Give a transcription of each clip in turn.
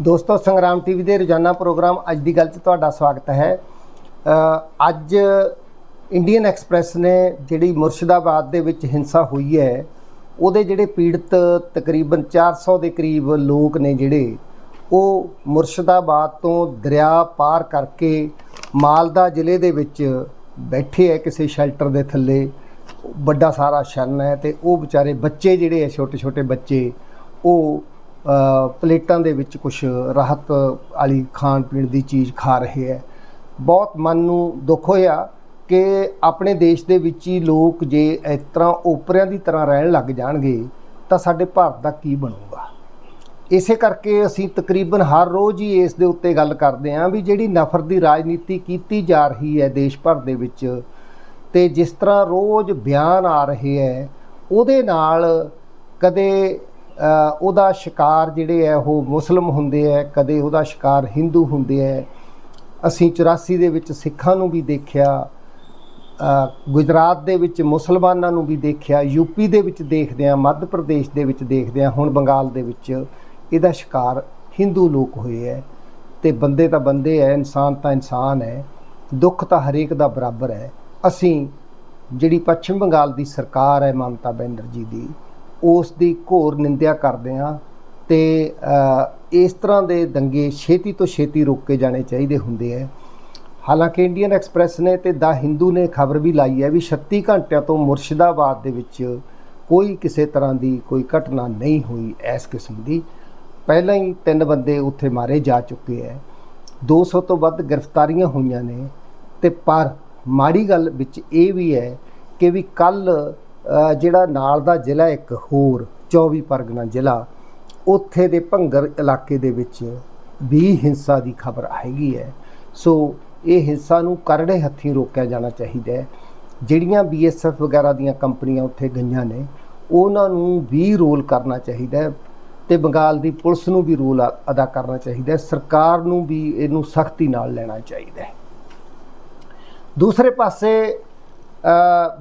ਦੋਸਤੋ, ਸੰਗਰਾਮ ਟੀਵੀ ਦੇ ਰੋਜ਼ਾਨਾ ਪ੍ਰੋਗਰਾਮ ਅੱਜ ਦੀ ਗੱਲ 'ਚ ਤੁਹਾਡਾ ਸਵਾਗਤ ਹੈ। ਅੱਜ ਇੰਡੀਅਨ ਐਕਸਪ੍ਰੈਸ ਨੇ ਜਿਹੜੀ ਮੁਰਸ਼ਿਦਾਬਾਦ ਦੇ ਵਿੱਚ ਹਿੰਸਾ ਹੋਈ ਹੈ, ਉਹਦੇ ਜਿਹੜੇ ਪੀੜਤ ਤਕਰੀਬਨ 400 ਦੇ ਕਰੀਬ ਲੋਕ ਨੇ ਜਿਹੜੇ, ਉਹ ਮੁਰਸ਼ਿਦਾਬਾਦ ਤੋਂ ਦਰਿਆ ਪਾਰ ਕਰਕੇ ਮਾਲਦਾ ਜ਼ਿਲ੍ਹੇ ਦੇ ਵਿੱਚ ਬੈਠੇ ਹੈ ਕਿਸੇ ਸ਼ੈਲਟਰ ਦੇ ਥੱਲੇ। ਵੱਡਾ ਸਾਰਾ ਸ਼ਨ ਹੈ ਤੇ ਉਹ ਵਿਚਾਰੇ ਬੱਚੇ ਜਿਹੜੇ ਹੈ ਛੋਟੇ ਛੋਟੇ ਬੱਚੇ, ਉਹ ਪਲੇਟਾਂ ਦੇ ਵਿੱਚ ਕੁਝ ਰਾਹਤ ਵਾਲੀ ਖਾਣ ਪੀਣ ਦੀ ਚੀਜ਼ ਖਾ ਰਹੇ ਹੈ। ਬਹੁਤ ਮਨ ਨੂੰ ਦੁੱਖ ਹੋਇਆ ਕਿ ਆਪਣੇ ਦੇਸ਼ ਦੇ ਵਿੱਚ ਹੀ ਲੋਕ ਜੇ ਇਸ ਤਰ੍ਹਾਂ ਓਪਰਿਆਂ ਦੀ ਤਰ੍ਹਾਂ ਰਹਿਣ ਲੱਗ ਜਾਣਗੇ, ਤਾਂ ਸਾਡੇ ਭਾਰਤ ਦਾ ਕੀ ਬਣੂਗਾ? ਇਸੇ ਕਰਕੇ ਅਸੀਂ ਤਕਰੀਬਨ ਹਰ ਰੋਜ਼ ਹੀ ਇਸ ਦੇ ਉੱਤੇ ਗੱਲ ਕਰਦੇ ਹਾਂ ਵੀ ਜਿਹੜੀ ਨਫ਼ਰਤ ਦੀ ਰਾਜਨੀਤੀ ਕੀਤੀ ਜਾ ਰਹੀ ਹੈ ਦੇਸ਼ ਭਰ ਦੇ ਵਿੱਚ, ਤੇ ਜਿਸ ਤਰ੍ਹਾਂ ਰੋਜ਼ ਬਿਆਨ ਆ ਰਹੇ ਹੈ, ਉਹਦੇ ਨਾਲ ਕਦੇ ਉਹਦਾ ਸ਼ਿਕਾਰ ਜਿਹੜੇ ਹੈ, ਉਹ ਮੁਸਲਮ ਹੁੰਦੇ ਹੈ, ਕਦੇ ਉਹਦਾ ਸ਼ਿਕਾਰ ਹਿੰਦੂ ਹੁੰਦੇ ਹੈ। ਅਸੀਂ 84 ਦੇ ਵਿੱਚ ਸਿੱਖਾਂ ਨੂੰ ਵੀ ਦੇਖਿਆ ਗੁਜਰਾਤ ਦੇ ਵਿੱਚ ਮੁਸਲਮਾਨਾਂ ਨੂੰ ਵੀ ਦੇਖਿਆ ਯੂਪੀ ਦੇ ਵਿੱਚ ਦੇਖਦੇ ਹਾਂ, ਮੱਧ ਪ੍ਰਦੇਸ਼ ਦੇ ਵਿੱਚ ਦੇਖਦੇ ਹਾਂ, ਹੁਣ ਬੰਗਾਲ ਦੇ ਵਿੱਚ ਇਹਦਾ ਸ਼ਿਕਾਰ ਹਿੰਦੂ ਲੋਕ ਹੋਏ ਹੈ। ਤੇ ਬੰਦੇ ਤਾਂ ਬੰਦੇ ਹੈ, ਇਨਸਾਨ ਤਾਂ ਇਨਸਾਨ ਹੈ, ਦੁੱਖ ਤਾਂ ਹਰੇਕ ਦਾ ਬਰਾਬਰ ਹੈ। ਅਸੀਂ ਜਿਹੜੀ ਪੱਛਮ ਬੰਗਾਲ ਦੀ ਸਰਕਾਰ ਹੈ, ਮਮਤਾ ਬੈਨਰਜੀ ਦੀ ਉਸ ਦੀ ਘੋਰ ਨਿੰਦਿਆ ਕਰਦੇ ਹਾਂ ਤੇ ਇਸ ਤਰ੍ਹਾਂ ਦੇ ਦੰਗੇ ਛੇਤੀ ਤੋਂ ਛੇਤੀ ਰੋਕੇ ਜਾਣੇ ਚਾਹੀਦੇ ਹੁੰਦੇ ਹੈ। ਹਾਲਾਂਕਿ ਇੰਡੀਅਨ ਐਕਸਪ੍ਰੈਸ ਨੇ ਤੇ ਦਾ ਹਿੰਦੂ ਨੇ ਖਬਰ ਵੀ ਲਾਈ ਹੈ ਵੀ 36 ਘੰਟਿਆਂ ਤੋਂ ਮੁਰਸ਼ਿਦਾਬਾਦ ਦੇ ਵਿੱਚ ਕੋਈ ਕਿਸੇ ਤਰ੍ਹਾਂ ਦੀ ਕੋਈ ਘਟਨਾ ਨਹੀਂ ਹੋਈ ਇਸ ਕਿਸਮ ਦੀ। ਪਹਿਲਾਂ ਹੀ ਤਿੰਨ ਬੰਦੇ ਉੱਥੇ ਮਾਰੇ ਜਾ ਚੁੱਕੇ ਹੈ। 200 ਤੋਂ ਵੱਧ ਗ੍ਰਿਫਤਾਰੀਆਂ ਹੋਈਆਂ ਨੇ ਤੇ ਪਰ ਮਾੜੀ ਗੱਲ ਵਿੱਚ ਇਹ ਵੀ ਹੈ ਕਿ ਵੀ ਕੱਲ ਜਿਹੜਾ ਨਾਲ ਦਾ ਜ਼ਿਲ੍ਹਾ ਇੱਕ ਹੋਰ 24 ਪਰਗਨਾ ਜ਼ਿਲ੍ਹਾ, ਉੱਥੇ ਦੇ ਭੰਗਰ ਇਲਾਕੇ ਦੇ ਵਿੱਚ ਵੀ ਹਿੰਸਾ ਦੀ ਖਬਰ ਹੈਗੀ ਹੈ। ਸੋ ਇਹ ਹਿੰਸਾ ਨੂੰ ਕਰੜੇ ਹੱਥੀਂ ਰੋਕਿਆ ਜਾਣਾ ਚਾਹੀਦਾ ਹੈ। ਜਿਹੜੀਆਂ ਬੀਐਸਐਫ ਵਗੈਰਾ ਦੀਆਂ ਕੰਪਨੀਆਂ ਉੱਥੇ ਗਈਆਂ ਨੇ, ਉਹਨਾਂ ਨੂੰ ਵੀ ਰੋਲ ਕਰਨਾ ਚਾਹੀਦਾ ਹੈ ਤੇ ਬੰਗਾਲ ਦੀ ਪੁਲਿਸ ਨੂੰ ਵੀ ਰੋਲ ਅ- ਅਦਾ ਕਰਨਾ ਚਾਹੀਦਾ ਹੈ। ਸਰਕਾਰ ਨੂੰ ਵੀ ਇਹਨੂੰ ਸਖਤੀ ਨਾਲ ਲੈਣਾ ਚਾਹੀਦਾ ਹੈ। ਦੂਸਰੇ ਪਾਸੇ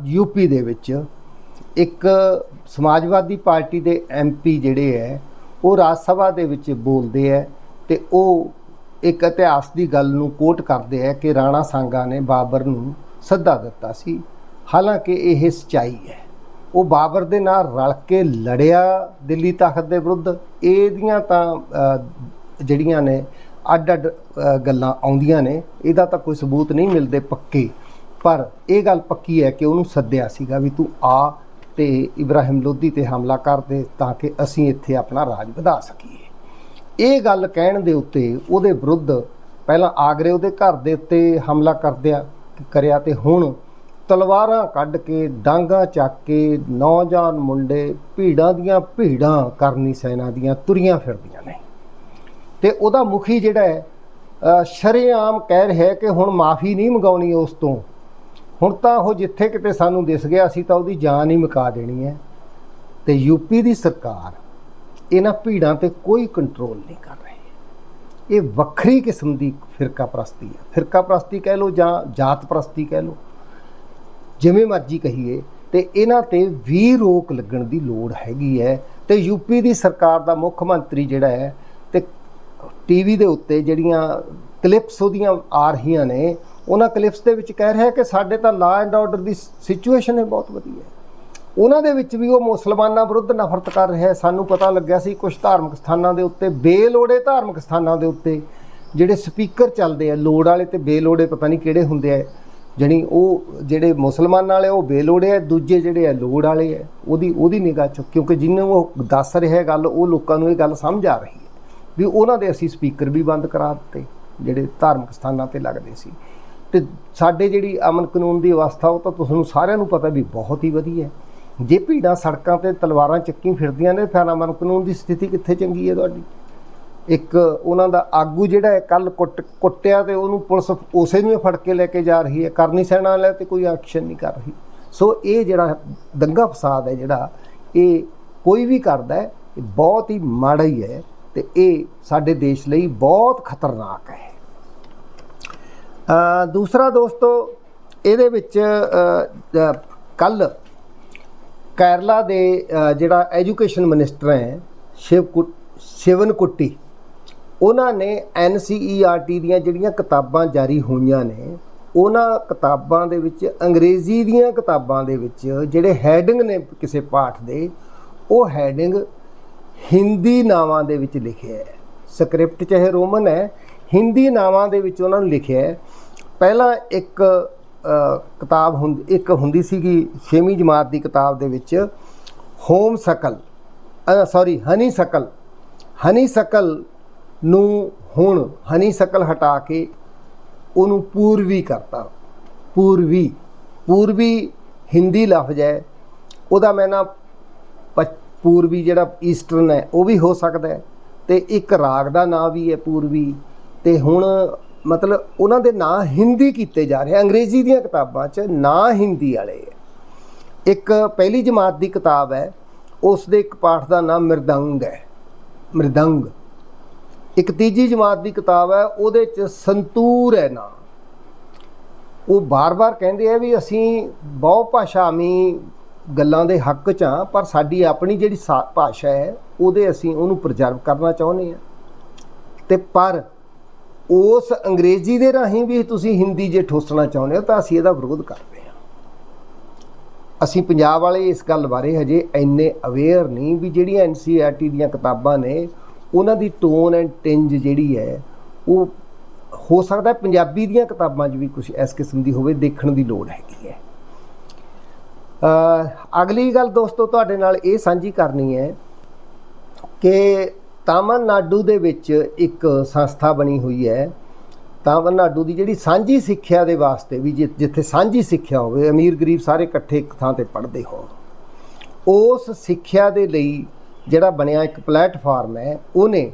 ਯੂਪੀ ਦੇ ਵਿੱਚ ਇੱਕ ਸਮਾਜਵਾਦੀ ਪਾਰਟੀ ਦੇ ਐਮਪੀ ਜਿਹੜੇ ਹੈ ਉਹ ਰਾਜ ਸਭਾ ਦੇ ਵਿੱਚ ਬੋਲਦੇ ਹੈ ਤੇ ਉਹ ਇੱਕ ਇਤਿਹਾਸ ਦੀ ਗੱਲ ਨੂੰ ਕੋਟ ਕਰਦੇ ਹੈ ਕਿ ਰਾਣਾ ਸਾਂਗਾ ਨੇ ਬਾਬਰ ਨੂੰ ਸੱਦਾ ਦਿੱਤਾ ਸੀ। ਹਾਲਾਂਕਿ ਇਹ ਸਚਾਈ ਹੈ ਉਹ ਬਾਬਰ ਦੇ ਨਾਲ ਰਲ ਕੇ ਲੜਿਆ ਦਿੱਲੀ ਤਖਤ ਦੇ ਵਿਰੁੱਧ। ਇਹਦੀਆਂ ਤਾਂ ਜਿਹੜੀਆਂ ਨੇ ਅੱਡ ਅੱਡ ਗੱਲਾਂ ਆਉਂਦੀਆਂ ਨੇ, ਇਹਦਾ ਤਾਂ ਕੋਈ ਸਬੂਤ ਨਹੀਂ ਮਿਲਦੇ ਪੱਕੇ। ਪਰ ਇਹ ਗੱਲ ਪੱਕੀ ਹੈ ਕਿ ਉਹਨੂੰ ਸੱਦਿਆ ਸੀਗਾ ਵੀ ਤੂੰ ਆ ਤੇ ਇਬਰਾਹਿਮ ਲੋਧੀ ਤੇ ਹਮਲਾ ਕਰਦੇ ਤਾਂ ਕਿ ਅਸੀਂ ਇੱਥੇ ਆਪਣਾ ਰਾਜ ਵਧਾ ਸਕੀਏ। ਇਹ ਗੱਲ ਕਹਿਣ ਦੇ ਉੱਤੇ ਉਹਦੇ ਵਿਰੁੱਧ ਪਹਿਲਾਂ ਆਗਰੇ ਉਹਦੇ ਘਰ ਦੇ ਉੱਤੇ ਹਮਲਾ ਕਰਦਿਆ ਕਰਿਆ ਤੇ ਹੁਣ ਤਲਵਾਰਾਂ ਕੱਢ ਕੇ, ਡਾਂਗਾ ਚੱਕ ਕੇ ਨੌਜਵਾਨ ਮੁੰਡੇ ਭੀੜਾਂ ਦੀਆਂ ਭੀੜਾਂ ਕਰਨੀ ਸੈਨਾ ਦੀਆਂ ਤੁਰੀਆਂ ਫਿਰਦੀਆਂ ਨੇ। ਤੇ ਉਹਦਾ ਮੁਖੀ ਜਿਹੜਾ ਹੈ ਸ਼ਰੇਆਮ ਕਹਿ ਰਿਹਾ ਕਿ ਹੁਣ ਮਾਫੀ ਨਹੀਂ ਮੰਗਾਉਣੀ ਉਸ ਤੋਂ। ਹੁਣ ਤਾਂ ਉਹ ਜਿੱਥੇ ਕਿਤੇ ਸਾਨੂੰ ਦਿਸ ਗਿਆ ਅਸੀਂ ਤਾਂ ਉਹਦੀ ਜਾਨ ਹੀ ਮੁਕਾ ਦੇਣੀ ਹੈ। ਤੇ ਯੂਪੀ ਦੀ ਸਰਕਾਰ ਇਹਨਾਂ ਭੀੜਾਂ ਤੇ ਕੋਈ ਕੰਟਰੋਲ ਨਹੀਂ ਕਰ ਰਹੀ। ਇਹ ਵੱਖਰੀ ਕਿਸਮ ਦੀ ਫਿਰਕਾ ਪ੍ਰਸਤੀ ਹੈ। ਫਿਰਕਾ ਪ੍ਰਸਤੀ ਕਹਿ ਲਓ ਜਾਂ ਜਾਤ ਪ੍ਰਸਤੀ ਕਹਿ ਲਓ, ਜਿਵੇਂ ਮਰਜ਼ੀ ਕਹੀਏ, ਤੇ ਇਹਨਾਂ ਤੇ ਵੀ ਰੋਕ ਲੱਗਣ ਦੀ ਲੋੜ ਹੈਗੀ ਹੈ। ਤੇ ਯੂਪੀ ਦੀ ਸਰਕਾਰ ਦਾ ਮੁੱਖ ਮੰਤਰੀ ਜਿਹੜਾ ਹੈ, ਤੇ ਟੀਵੀ ਦੇ ਉੱਤੇ ਜਿਹੜੀਆਂ ਕਲਿੱਪਸ ਉਹਦੀਆਂ ਆ ਰਹੀਆਂ ਨੇ ਉਹਨਾਂ ਕਲਿਪਸ ਦੇ ਵਿੱਚ ਕਹਿ ਰਿਹਾ ਕਿ ਸਾਡੇ ਤਾਂ law and order the situation ਹੈ ਬਹੁਤ ਵਧੀਆ ਉਹਨਾਂ ਦੇ ਵਿੱਚ ਵੀ ਉਹ ਮੁਸਲਮਾਨਾਂ ਵਿਰੁੱਧ ਨਫ਼ਰਤ ਕਰ ਰਿਹਾ ਸਾਨੂੰ ਪਤਾ ਲੱਗਿਆ ਸੀ ਕੁਝ ਧਾਰਮਿਕ ਸਥਾਨਾਂ ਦੇ ਉੱਤੇ, ਬੇਲੋੜੇ ਧਾਰਮਿਕ ਸਥਾਨਾਂ ਦੇ ਉੱਤੇ ਜਿਹੜੇ ਸਪੀਕਰ ਚੱਲਦੇ ਆ, ਲੋੜ ਵਾਲੇ ਤੇ ਬੇਲੋੜੇ ਪਤਾ ਨਹੀਂ ਕਿਹੜੇ ਹੁੰਦੇ ਆ, ਜਣੀ ਉਹ ਜਿਹੜੇ ਮੁਸਲਮਾਨ ਵਾਲੇ ਉਹ ਬੇਲੋੜੇ ਆ, ਦੂਜੇ ਜਿਹੜੇ ਆ, ਲੋੜ ਵਾਲੇ ਆ, ਉਹਦੀ ਉਹਦੀ ਨਿਗਾਹ ਚ ਕਿਉਂਕਿ ਜਿਹਨੂੰ ਉਹ ਦੱਸ ਰਿਹਾ ਗੱਲ, ਉਹ ਲੋਕਾਂ ਨੂੰ ਇਹ ਗੱਲ ਸਮਝ ਆ ਰਹੀ ਹੈ ਵੀ ਉਹਨਾਂ ਦੇ ਅਸੀਂ ਸਪੀਕਰ ਵੀ ਬੰਦ ਕਰਾ ਦਿੱਤੇ, ਜਿਹੜੇ ਧਾਰਮਿਕ ਸਥਾਨਾਂ ਤੇ ਲੱਗਦੇ ਸੀ। ਤੇ ਸਾਡੇ ਜਿਹੜੀ ਅਮਨ ਕਾਨੂੰਨ ਦੀ ਅਵਸਥਾ, ਉਹ ਤਾਂ ਤੁਹਾਨੂੰ ਸਾਰਿਆਂ ਨੂੰ ਪਤਾ ਵੀ ਬਹੁਤ ਹੀ ਵਧੀਆ ਹੈ। ਜੇ ਭੀੜਾਂ ਸੜਕਾਂ ਤੇ ਤਲਵਾਰਾਂ ਚੱਕੀ ਫਿਰਦੀਆਂ ਨੇ, ਫਿਰ ਅਮਨ ਕਾਨੂੰਨ ਦੀ ਸਥਿਤੀ ਕਿੱਥੇ ਚੰਗੀ ਹੈ ਤੁਹਾਡੀ? ਇੱਕ ਉਹਨਾਂ ਦਾ ਆਗੂ ਜਿਹੜਾ ਹੈ ਕੱਲ ਕੁੱਟ, ਕੁੱਟਿਆ ਤੇ ਉਹਨੂੰ ਪੁਲਿਸ ਉਸੇ ਨੂੰ ਫੜ ਕੇ ਲੈ ਕੇ ਜਾ ਰਹੀ ਹੈ। ਕਰਨੀ ਸੈਨਾ ਵਾਲਿਆਂ ਤੇ ਕੋਈ ਐਕਸ਼ਨ ਨਹੀਂ ਕਰ ਰਹੀ। ਸੋ ਇਹ ਜਿਹੜਾ ਦੰਗਾ ਫਸਾਦ ਹੈ ਜਿਹੜਾ, ਇਹ ਕੋਈ ਵੀ ਕਰਦਾ ਹੈ, ਇਹ ਬਹੁਤ ਹੀ ਮਾੜਾ ਹੀ ਹੈ ਤੇ ਇਹ ਸਾਡੇ ਦੇਸ਼ ਲਈ ਬਹੁਤ ਖਤਰਨਾਕ ਹੈ। ਦੂਸਰਾ ਦੋਸਤੋ, ਇਹਦੇ ਵਿੱਚ ਕੱਲ ਕੇਰਲਾ ਦੇ ਜਿਹੜਾ ਐਜੂਕੇਸ਼ਨ ਮਿਨਿਸਟਰ ਹੈ, ਸ਼ਿਵ ਕੁ- ਸ਼ਿਵਨ ਕੁੱਟੀ, ਉਹਨਾਂ ਨੇ NCERT ਦੀਆਂ ਜਿਹੜੀਆਂ ਕਿਤਾਬਾਂ ਜਾਰੀ ਹੋਈਆਂ ਨੇ, ਉਹਨਾਂ ਕਿਤਾਬਾਂ ਦੇ ਵਿੱਚ, ਅੰਗਰੇਜ਼ੀ ਦੀਆਂ ਕਿਤਾਬਾਂ ਦੇ ਵਿੱਚ, ਜਿਹੜੇ ਹੈਡਿੰਗ ਨੇ ਕਿਸੇ ਪਾਠ ਦੇ, ਉਹ ਹੈਡਿੰਗ ਹਿੰਦੀ ਨਾਵਾਂ ਦੇ ਵਿੱਚ ਲਿਖਿਆ ਹੈ। ਸਕ੍ਰਿਪਟ ਚਾਹੇ ਰੋਮਨ ਹੈ, ਹਿੰਦੀ ਨਾਵਾਂ ਦੇ ਵਿੱਚ ਉਹਨਾਂ ਨੂੰ ਲਿਖਿਆ ਹੈ। ਪਹਿਲਾਂ ਇੱਕ ਕਿਤਾਬ ਹੁੰਦੀ ਇੱਕ ਹੁੰਦੀ ਸੀਗੀ 6ਵੀਂ ਜਮਾਤ ਦੀ ਕਿਤਾਬ ਦੇ ਵਿੱਚ, ਹੋਮ ਸਕਲ ਸੌਰੀ, ਹਨੀ ਸਕਲ। ਹਨੀ ਸਕਲ ਨੂੰ ਹੁਣ ਹਨੀ ਸਕਲ ਹਟਾ ਕੇ ਉਹਨੂੰ ਪੂਰਵੀ ਕਰਤਾ। ਪੂਰਵੀ ਪੂਰਵੀ ਹਿੰਦੀ ਲਫ਼ਜ਼ ਹੈ। ਉਹਦਾ ਮੈਂ ਨਾ ਪੂਰਬੀ ਜਿਹੜਾ ਈਸਟਰਨ ਹੈ, ਉਹ ਵੀ ਹੋ ਸਕਦਾ ਹੈ। ਤੇ ਇੱਕ ਰਾਗ ਦਾ ਨਾਂ ਵੀ ਹੈ ਪੂਰਬੀ ਤੇ ਹੁਣ ਮਤਲਬ ਉਹਨਾਂ ਦੇ ਨਾਂ ਹਿੰਦੀ ਕੀਤੇ ਜਾ ਰਹੇ ਅੰਗਰੇਜ਼ੀ ਦੀਆਂ ਕਿਤਾਬਾਂ 'ਚ ਨਾਂ ਹਿੰਦੀ ਵਾਲੇ ਹੈ ਇੱਕ ਪਹਿਲੀ ਜਮਾਤ ਦੀ ਕਿਤਾਬ ਹੈ, ਉਸ ਦੇ ਇੱਕ ਪਾਠ ਦਾ ਨਾਮ ਮਿਰਦੰਗ ਹੈ। ਮਿਰਦੰਗ। ਇੱਕ ਤੀਜੀ ਜਮਾਤ ਦੀ ਕਿਤਾਬ ਹੈ, ਉਹਦੇ 'ਚ ਸੰਤੂਰ ਹੈ ਨਾਂ। ਉਹ ਬਾਰ-ਬਾਰ ਕਹਿੰਦੇ ਆ ਵੀ ਅਸੀਂ ਬਹੁ ਭਾਸ਼ਾਵੀ ਗੱਲਾਂ ਦੇ ਹੱਕ 'ਚ ਆ, ਪਰ ਸਾਡੀ ਆਪਣੀ ਜਿਹੜੀ ਸਾ- ਭਾਸ਼ਾ ਹੈ, ਉਹਦੇ ਅਸੀਂ ਉਹਨੂੰ ਪ੍ਰਜਰਵ ਕਰਨਾ ਚਾਹੁੰਦੇ ਆ। ਤੇ ਪਰ ਉਸ ਅੰਗਰੇਜ਼ੀ ਦੇ ਰਾਹੀਂ ਵੀ ਤੁਸੀਂ ਹਿੰਦੀ ਜੇ ਠੋਸਣਾ ਚਾਹੁੰਦੇ ਹੋ ਤਾਂ ਅਸੀਂ ਇਹਦਾ ਵਿਰੋਧ ਕਰਦੇ ਹਾਂ। ਅਸੀਂ ਪੰਜਾਬ ਵਾਲੇ ਇਸ ਗੱਲ ਬਾਰੇ ਹਜੇ ਇੰਨੇ ਅਵੇਅਰ ਨਹੀਂ ਵੀ ਜਿਹੜੀਆਂ ਐਨਸੀਆਰਟੀ ਦੀਆਂ ਕਿਤਾਬਾਂ ਨੇ, ਉਹਨਾਂ ਦੀ ਟੋਨ ਐਂਡ ਟਿੰਜ ਜਿਹੜੀ ਹੈ, ਉਹ ਹੋ ਸਕਦਾ ਪੰਜਾਬੀ ਦੀਆਂ ਕਿਤਾਬਾਂ 'ਚ ਵੀ ਕੁਝ ਇਸ ਕਿਸਮ ਦੀ ਹੋਵੇ, ਦੇਖਣ ਦੀ ਲੋੜ ਹੈਗੀ ਹੈ। ਅ ਅਗਲੀ ਗੱਲ ਦੋਸਤੋ, ਤੁਹਾਡੇ ਨਾਲ ਇਹ ਸਾਂਝੀ ਕਰਨੀ ਹੈ ਕਿ ਤਾਮਿਲਨਾਡੂ ਦੇ ਵਿੱਚ ਇੱਕ ਸੰਸਥਾ ਬਣੀ ਹੋਈ ਹੈ। ਤਾਮਿਲਨਾਡੂ ਦੀ ਜਿਹੜੀ ਸਾਂਝੀ ਸਿੱਖਿਆ ਦੇ ਵਾਸਤੇ ਵੀ ਜਿੱਥੇ ਸਾਂਝੀ ਸਿੱਖਿਆ ਹੋਵੇ, ਅਮੀਰ ਗਰੀਬ ਸਾਰੇ ਇਕੱਠੇ ਇੱਕ ਥਾਂ ਤੇ ਪੜ੍ਹਦੇ ਹੋਣ। ਉਸ ਸਿੱਖਿਆ ਦੇ ਲਈ ਜਿਹੜਾ ਬਣਿਆ ਇੱਕ ਪਲੇਟਫਾਰਮ ਹੈ, ਉਹਨੇ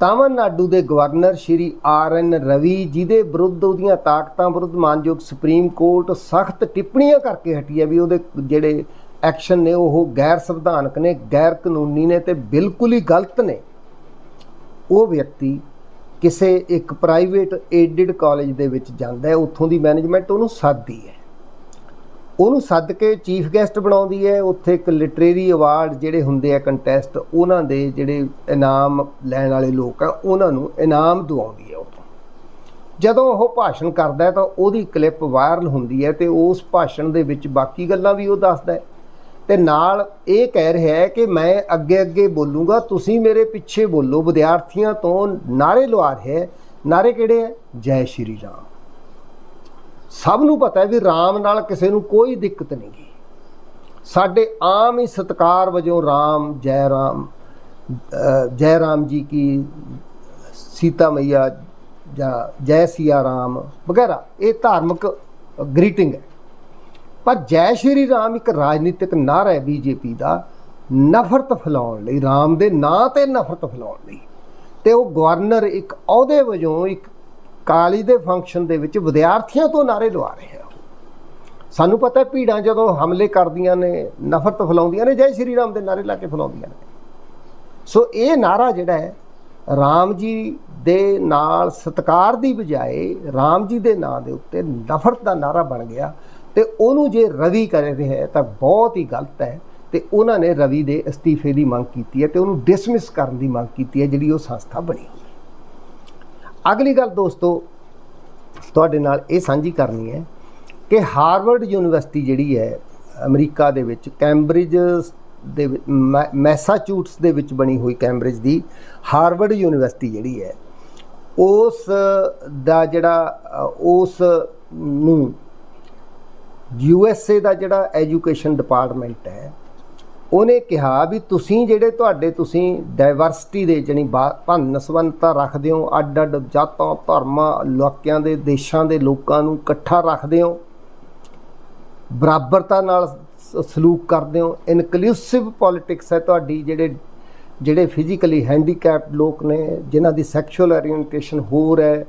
ਤਾਮਿਲਨਾਡੂ ਦੇ governor Shri R N Ravi ਜਿਹਦੇ ਵਿਰੁੱਧ ਉਹਦੀਆਂ ਤਾਕਤਾਂ ਵਿਰੁੱਧ ਮਾਨਯੋਗ ਸੁਪਰੀਮ ਕੋਰਟ ਸਖਤ ਟਿੱਪਣੀਆਂ ਕਰਕੇ ਹਟੀ ਹੈ ਵੀ ਉਹਦੇ ਜਿਹੜੇ ਐਕਸ਼ਨ ਨੇ, ਉਹ ਗੈਰ ਸੰਵਿਧਾਨਕ ਨੇ, ਗੈਰ ਕਾਨੂੰਨੀ ਨੇ ਤੇ ਬਿਲਕੁਲ ਹੀ ਗਲਤ ਨੇ। ਉਹ ਵਿਅਕਤੀ ਕਿਸੇ ਇੱਕ ਪ੍ਰਾਈਵੇਟ ਏਡਡ ਕਾਲਜ ਦੇ ਵਿੱਚ ਜਾਂਦਾ ਹੈ, ਉੱਥੋਂ ਦੀ ਮੈਨੇਜਮੈਂਟ ਉਹਨੂੰ ਸੱਦਦੀ ਹੈ। ਉਹਨੂੰ ਸੱਦ ਕੇ ਚੀਫ ਗੈਸਟ ਬਣਾਉਂਦੀ ਹੈ, ਉੱਥੇ ਇੱਕ ਲਿਟਰੇਰੀ ਅਵਾਰਡ ਜਿਹੜੇ ਹੁੰਦੇ ਆ ਕੰਟੈਸਟ, ਉਹਨਾਂ ਦੇ ਜਿਹੜੇ ਇਨਾਮ ਲੈਣ ਵਾਲੇ ਲੋਕ ਆ, ਉਹਨਾਂ ਨੂੰ ਇਨਾਮ ਦਿਵਾਉਂਦੀ ਹੈ ਉੱਥੋਂ। ਜਦੋਂ ਉਹ ਭਾਸ਼ਣ ਕਰਦਾ ਤਾਂ ਉਹਦੀ ਕਲਿੱਪ ਵਾਇਰਲ ਹੁੰਦੀ ਹੈ ਤੇ ਉਸ ਭਾਸ਼ਣ ਦੇ ਵਿੱਚ ਬਾਕੀ ਗੱਲਾਂ ਵੀ ਉਹ ਦੱਸਦਾ ਹੈ। ਤੇ ਨਾਲ ਇਹ ਕਹਿ ਰਿਹਾ ਹੈ ਕਿ ਮੈਂ ਅੱਗੇ ਅੱਗੇ ਬੋਲੂੰਗਾ, ਤੁਸੀਂ ਮੇਰੇ ਪਿੱਛੇ ਬੋਲੋ। ਵਿਦਿਆਰਥੀਆਂ ਤੋਂ ਨਾਰੇ ਲਵਾ ਰਿਹਾ ਹੈ। ਨਾਰੇ ਕਿਹੜੇ ਹੈ? ਜੈ ਸ਼੍ਰੀ ਰਾਮ। ਸਭ ਨੂੰ ਪਤਾ ਹੈ ਵੀ ਰਾਮ ਨਾਲ ਕਿਸੇ ਨੂੰ ਕੋਈ ਦਿੱਕਤ ਨਹੀਂ ਗੀ। ਸਾਡੇ ਆਮ ਹੀ ਸਤਕਾਰ ਵਜੋਂ ਰਾਮ, ਜੈ ਰਾਮ ਜੈ ਰਾਮ ਜੀ ਕੀ ਸੀਤਾ ਮਈਆ ਜਾਂ ਜੈ ਸਿਆ ਰਾਮ ਵਗੈਰਾ, ਇਹ ਧਾਰਮਿਕ ਗ੍ਰੀਟਿੰਗ ਹੈ। ਪਰ ਜੈ ਸ਼੍ਰੀ ਰਾਮ ਇੱਕ ਰਾਜਨੀਤਿਕ ਨਾਰਾ ਹੈ ਬੀਜੇਪੀ ਦਾ, ਨਫ਼ਰਤ ਫੈਲਾਉਣ ਲਈ, ਰਾਮ ਦੇ ਨਾਂ ਤੇ ਨਫ਼ਰਤ ਫੈਲਾਉਣ ਲਈ। ਤੇ ਉਹ ਗਵਰਨਰ ਇੱਕ ਅਹੁਦੇ ਵਜੋਂ ਇੱਕ ਕਾਲੀ ਦੇ ਫੰਕਸ਼ਨ ਦੇ ਵਿੱਚ ਵਿਦਿਆਰਥੀਆਂ ਤੋਂ ਨਾਰੇ ਲਵਾ ਰਿਹਾ ਸਾਨੂੰ ਪਤਾ ਹੈ ਭੀੜਾਂ ਜਦੋਂ ਹਮਲੇ ਕਰਦੀਆਂ ਨੇ, ਨਫ਼ਰਤ ਫੈਲਾਉਂਦੀਆਂ ਨੇ, ਜੈ ਸ਼੍ਰੀ ਰਾਮ ਦੇ ਨਾਰੇ ਲਾ ਕੇ ਫੈਲਾਉਂਦੀਆਂ ਨੇ। ਸੋ ਇਹ ਨਾਰਾ ਜਿਹੜਾ ਹੈ, ਰਾਮ ਜੀ ਦੇ ਨਾਲ ਸਤਕਾਰ ਦੀ ਬਜਾਏ, ਰਾਮ ਜੀ ਦੇ ਨਾਂ ਦੇ ਉੱਤੇ ਨਫ਼ਰਤ ਦਾ ਨਾਰਾ ਬਣ ਗਿਆ। ਤੇ ਉਹਨੂੰ ਜੇ ਰਵੀ ਕਰ ਰਿਹਾ ਹੈ, ਤਾਂ ਬਹੁਤ ਹੀ ਗਲਤ ਹੈ ਤੇ ਉਹਨਾਂ ਨੇ ਰਵੀ ਦੇ ਅਸਤੀਫੇ ਦੀ ਮੰਗ ਕੀਤੀ ਹੈ ਤੇ ਉਹਨੂੰ ਡਿਸਮਿਸ ਕਰਨ ਦੀ ਮੰਗ ਕੀਤੀ ਹੈ, ਜਿਹੜੀ ਉਹ ਸੰਸਥਾ ਬਣੀ ਹੋਈ ਅਗਲੀ ਗੱਲ ਦੋਸਤੋ, ਤੁਹਾਡੇ ਨਾਲ ਇਹ ਸਾਂਝੀ ਕਰਨੀ ਹੈ ਕਿ ਹਾਰਵਰਡ ਯੂਨੀਵਰਸਿਟੀ ਜਿਹੜੀ ਹੈ, ਅਮਰੀਕਾ ਦੇ ਵਿੱਚ, ਕੈਂਬਰਿਜ ਦੇ ਮੈ- ਮੈਸਾਚੂਟਸ ਦੇ ਵਿੱਚ ਬਣੀ ਹੋਈ ਕੈਂਬਰਿਜ ਦੀ ਹਾਰਵਰਡ ਯੂਨੀਵਰਸਿਟੀ ਜਿਹੜੀ ਹੈ, ਉਸ ਦਾ ਜਿਹੜਾ ਉਸ ਨੂੰ ਯੂ ਐਸ ਏ ਦਾ ਜਿਹੜਾ ਐਜੂਕੇਸ਼ਨ ਡਿਪਾਰਟਮੈਂਟ ਹੈ, ਉਹਨੇ ਕਿਹਾ ਵੀ ਤੁਸੀਂ ਜਿਹੜੇ ਤੁਹਾਡੇ ਤੁਸੀਂ ਡਾਈਵਰਸਿਟੀ ਦੇ ਜਣੀ ਭੰਨਸਵੰਤਾ ਰੱਖਦੇ ਹੋ ਅੱਡ ਅੱਡ ਜਾਤਾਂ, ਧਰਮਾਂ, ਇਲਾਕਿਆਂ ਦੇ, ਦੇਸ਼ਾਂ ਦੇ ਲੋਕਾਂ ਨੂੰ ਇਕੱਠਾ ਰੱਖਦੇ ਹੋ, ਬਰਾਬਰਤਾ ਨਾਲ ਸਲੂਕ ਕਰਦੇ ਹੋ ਇਨਕਲੂਸਿਵ ਪੋਲਿਟਿਕਸ ਹੈ ਤੁਹਾਡੀ ਜਿਹੜੇ ਜਿਹੜੇ ਫਿਜ਼ੀਕਲੀ ਹੈਂਡੀਕੈਪਡ ਲੋਕ ਨੇ, ਜਿਨ੍ਹਾਂ ਦੀ ਸੈਕਸ਼ੂਅਲ ਓਰੀਐਂਟੇਸ਼ਨ ਹੋਰ ਹੈ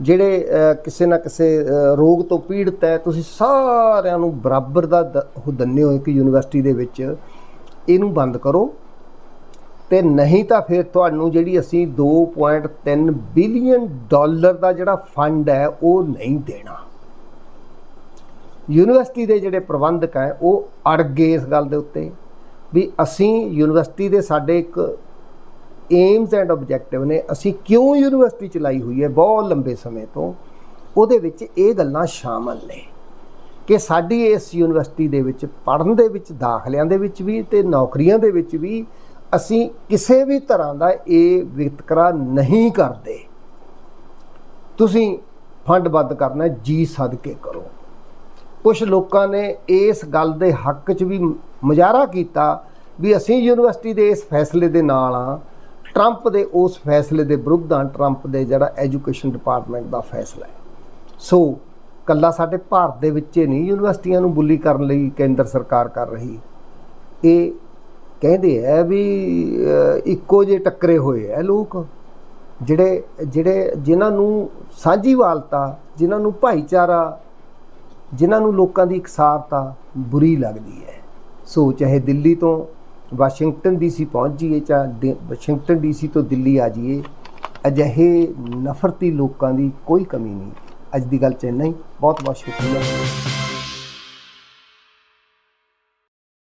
ਜਿਹੜੇ ਕਿਸੇ ਨਾ ਕਿਸੇ ਰੋਗ ਤੋਂ ਪੀੜਤ ਹੈ, ਤੁਸੀਂ ਸਾਰਿਆਂ ਨੂੰ ਬਰਾਬਰ ਦਾ ਦ- ਉਹ ਦੰਨੇ ਹੋ ਇੱਕ ਯੂਨੀਵਰਸਿਟੀ ਦੇ ਵਿੱਚ। ਇਹਨੂੰ ਬੰਦ ਕਰੋ। ਤੇ ਨਹੀਂ ਤਾਂ ਫਿਰ ਤੁਹਾਨੂੰ ਜਿਹੜੀ ਅਸੀਂ 2.3 ਬਿਲੀਅਨ ਡਾਲਰ ਦਾ ਜਿਹੜਾ ਫੰਡ ਹੈ, ਉਹ ਨਹੀਂ ਦੇਣਾ। ਯੂਨੀਵਰਸਿਟੀ ਦੇ ਜਿਹੜੇ ਪ੍ਰਬੰਧਕ ਹੈ, ਉਹ ਅੜ ਗਏ ਇਸ ਗੱਲ ਦੇ ਉੱਤੇ। ਵੀ ਅਸੀਂ ਯੂਨੀਵਰਸਿਟੀ ਦੇ ਸਾਡੇ ਇੱਕ ਏਮਸ ਐਂਡ ਆਬਜੈਕਟਿਵ ਨੇ ਅਸੀਂ ਕਿਉਂ ਯੂਨੀਵਰਸਿਟੀ ਚਲਾਈ ਹੋਈ ਹੈ ਬਹੁਤ ਲੰਬੇ ਸਮੇਂ ਤੋਂ ਉਹਦੇ ਵਿੱਚ ਇਹ ਗੱਲਾਂ ਸ਼ਾਮਲ ਨੇ ਕਿ ਸਾਡੀ ਇਸ ਯੂਨੀਵਰਸਿਟੀ ਦੇ ਵਿੱਚ ਪੜ੍ਹਨ ਦੇ ਵਿੱਚ ਦਾਖਲਿਆਂ ਦੇ ਵਿੱਚ ਵੀ ਤੇ ਨੌਕਰੀਆਂ ਦੇ ਵਿੱਚ ਵੀ ਅਸੀਂ ਕਿਸੇ ਵੀ ਤਰ੍ਹਾਂ ਦਾ ਇਹ ਵਿਤਕਰਾ ਨਹੀਂ ਕਰਦੇ। ਤੁਸੀਂ ਫੰਡ ਬੰਦ ਕਰਨਾ ਹੈ, ਜੀ ਸਦਕੇ ਕਰੋ। ਕੁਝ ਲੋਕਾਂ ਨੇ ਇਸ ਗੱਲ ਦੇ ਹੱਕ 'ਚ ਵੀ ਮੁਜ਼ਾਹਰਾ ਕੀਤਾ ਵੀ ਅਸੀਂ ਯੂਨੀਵਰਸਿਟੀ ਦੇ ਇਸ ਫੈਸਲੇ ਦੇ ਨਾਲ ਆ ਟਰੰਪ ਦੇ ਉਸ ਫੈਸਲੇ ਦੇ ਵਿਰੁੱਧ ਆ ਟਰੰਪ ਦੇ ਜਿਹੜਾ ਐਜੂਕੇਸ਼ਨ ਡਿਪਾਰਟਮੈਂਟ ਦਾ ਫੈਸਲਾ ਹੈ। ਸੋ ਕੱਲਾ ਸਾਡੇ ਭਾਰਤ ਦੇ ਵਿੱਚ ਹੀ ਨਹੀਂ, ਯੂਨੀਵਰਸਿਟੀਆਂ ਨੂੰ ਬੁੱਲੀ ਕਰਨ ਲਈ ਕੇਂਦਰ ਸਰਕਾਰ ਕਰ ਰਹੀ। ਇਹ ਕਹਿੰਦੇ ਆ ਵੀ ਇੱਕੋ ਜਿਹੇ ਟੱਕਰੇ ਹੋਏ ਆ ਲੋਕ, ਜਿਹੜੇ ਜਿਹੜੇ ਜਿਨ੍ਹਾਂ ਨੂੰ ਸਾਂਝੀਵਾਲਤਾ, ਜਿਨ੍ਹਾਂ ਨੂੰ ਭਾਈਚਾਰਾ, ਜਿਨ੍ਹਾਂ ਨੂੰ ਲੋਕਾਂ ਦੀ ਇਕਸਾਰਤਾ ਬੁਰੀ ਲੱਗਦੀ ਹੈ। ਸੋ ਚਾਹੇ ਦਿੱਲੀ ਤੋਂ ਵਾਸ਼ਿੰਗਟਨ ਡੀਸੀ ਪਹੁੰਚ ਜਾਈਏ ਚਾਹੇ ਵਾਸ਼ਿੰਗਟਨ ਡੀਸੀ ਤੋਂ ਦਿੱਲੀ ਆ ਜਾਈਏ, ਅਜਿਹੇ ਨਫ਼ਰਤੀ ਲੋਕਾਂ ਦੀ ਕੋਈ ਕਮੀ ਨਹੀਂ। ਅੱਜ ਦੀ ਗੱਲ ਚ ਇੰਨਾ ਬਹੁਤ ਬਹੁਤ ਸ਼ੁਕਰੀਆ।